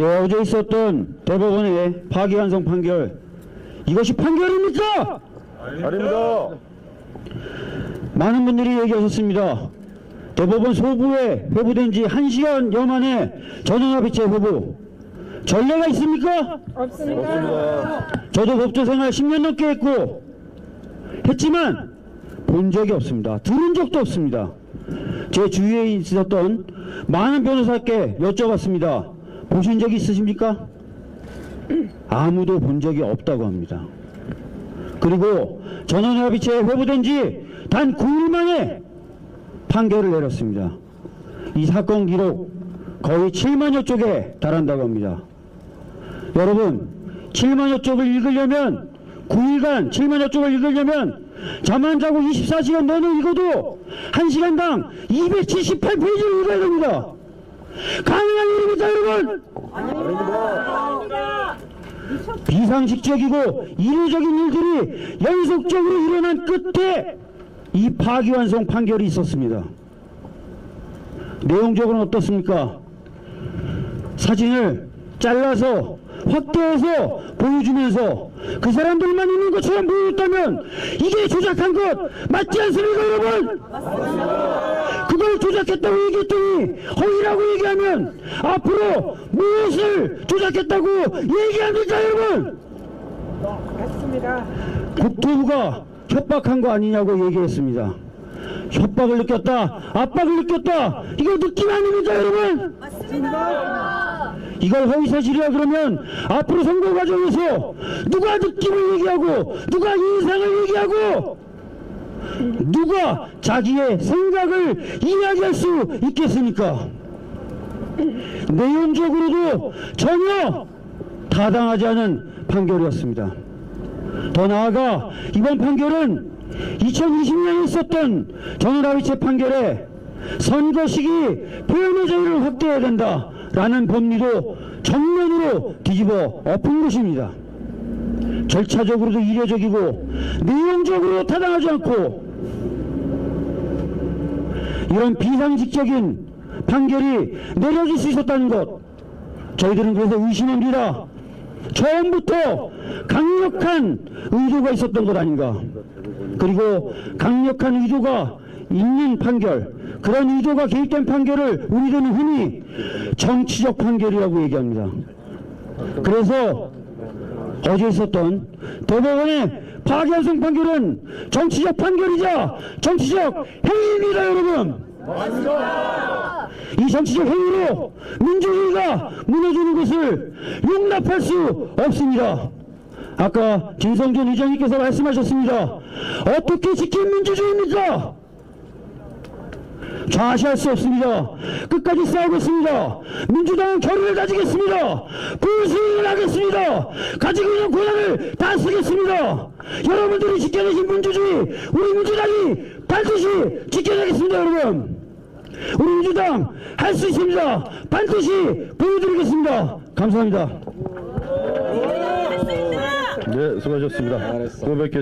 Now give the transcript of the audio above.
예, 어제 있었던 대법원의 파기환송 판결 이것이 판결입니까? 아닙니다. 많은 분들이 얘기하셨습니다. 대법원 소부에 회부된 지 1시간 여 만에 전원합의체 회부 전례가 있습니까? 없습니다. 저도 법조 생활 10년 넘게 했고 했지만 본 적이 없습니다. 들은 적도 없습니다. 제 주위에 있었던 많은 변호사께 여쭤봤습니다. 보신 적 있으십니까? 아무도 본 적이 없다고 합니다. 그리고 전원합의체에 회부된 지 단 9일 만에 판결을 내렸습니다. 이 사건 기록 거의 7만여 쪽에 달한다고 합니다. 여러분 7만여 쪽을 읽으려면 9일간 7만여 쪽을 읽으려면 잠 안 자고 24시간 내내 읽어도 1시간당 278페이지를 읽어야 됩니다. 가능한 일입니까 여러분? 비상식적이고 이례적인 일들이 연속적으로 일어난 끝에 이 파기환송 판결이 있었습니다. 내용적으로는 어떻습니까? 사진을 잘라서 확대해서 보여주면서 그 사람들만 있는 것처럼 보였다면 이게 조작한 것 맞지 않습니까 여러분? 그걸 조작했다고 얘기했더니 허위라고 얘기하면 앞으로 무엇을 조작했다고 얘기합니까 여러분? 맞습니다. 국토부가 협박한 거 아니냐고 얘기했습니다. 협박을 느꼈다, 압박을 느꼈다, 이거 느낌 아닙니까 여러분? 이걸 허위사실이라 그러면 앞으로 선거 과정에서 누가 느낌을 얘기하고 누가 인상을 얘기하고 누가 자기의 생각을 이야기할 수 있겠습니까? 내용적으로도 전혀 타당하지 않은 판결이었습니다. 더 나아가 이번 판결은 2020년에 있었던 전원합의체 판결에 선거 시기 표현의 자유를 확대해야 된다 라는 법리도 정면으로 뒤집어 엎은 것입니다. 절차적으로도 이례적이고 내용적으로 타당하지 않고 이런 비상식적인 판결이 내려질 수 있었다는 것 저희들은 그래서 의심합니다. 처음부터 강력한 의도가 있었던 것 아닌가. 그리고 강력한 의도가 있는 판결, 그런 의도가 개입된 판결을 우리들은 흔히 정치적 판결이라고 얘기합니다. 그래서 어제 있었던 대법원의 파기환송 판결은 정치적 판결이자 정치적 행위입니다, 여러분. 이 정치적 행위로 민주주의가 무너지는 것을 용납할 수 없습니다. 아까 김성준 의장님께서 말씀하셨습니다. 어떻게 지킨 민주주의입니까? 좌시할 수 없습니다. 끝까지 싸우겠습니다. 민주당은 결의를 가지겠습니다. 불수행을 하겠습니다. 가지고 있는 권한을 다 쓰겠습니다. 여러분들이 지켜내신 민주주의, 우리 민주당이 반드시 지켜내겠습니다, 여러분. 우리 민주당 할 수 있습니다. 반드시 보여드리겠습니다. 감사합니다. 네, 수고하셨습니다. 또 뵙겠습니다.